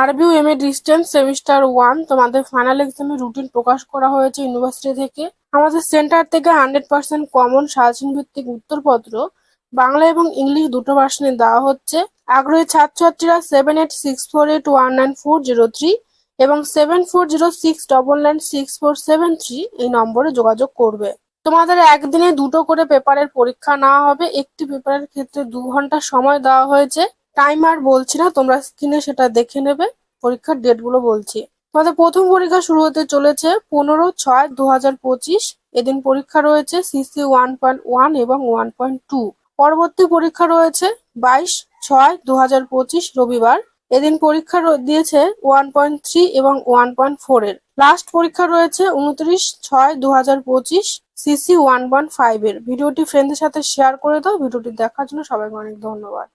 RBU M A distance semester one তোমাদের final এক্সামের routine প্রকাশ করা হয়েছে ইউনিভার্সিটি থেকে। আমাদের সেন্টার থেকে হান্ড্রেড পার্সেন্ট কমন সাজেশন ভিত্তিক উত্তরপত্র, বাংলা এবং ইংলিশ দুটো ভার্সনে দেওয়া হচ্ছে। আগ্রহী ছাত্রছাত্রীরা seven eight six four eight one nine four zero three এবং seven four zero six double nine six four seven three এই নম্বরে যোগাযোগ করবে। তোমাদের একদিনে দুটো করে পেপারের পরীক্ষা নেওয়া হবে। একটি পেপারের ক্ষেত্রে দু ঘণ্টা সময় দেওয়া হয়েছে। টাইম আর বলছি না, তোমরা স্ক্রিনে সেটা দেখে নেবে, পরীক্ষার ডেটগুলো বলছি। তোমাদের প্রথম পরীক্ষা শুরু হতে চলেছে পনেরো ছয় দু এদিন পরীক্ষা রয়েছে সিসি ওয়ান পয়েন্ট ওয়ান এবং ওয়ান পয়েন্ট টু পরবর্তী পরীক্ষা রয়েছে বাইশ ছয় দু রবিবার। এদিন পরীক্ষা দিয়েছে ওয়ান পয়েন্ট থ্রি এবং ওয়ান পয়েন্ট ফোর এর। লাস্ট পরীক্ষা রয়েছে উনত্রিশ ছয় দু সিসি ওয়ান পয়েন্ট ফাইভ এর। ভিডিওটি ফ্রেন্ডদের সাথে শেয়ার করে দাও, ভিডিওটি দেখার জন্য সবাইকে অনেক ধন্যবাদ।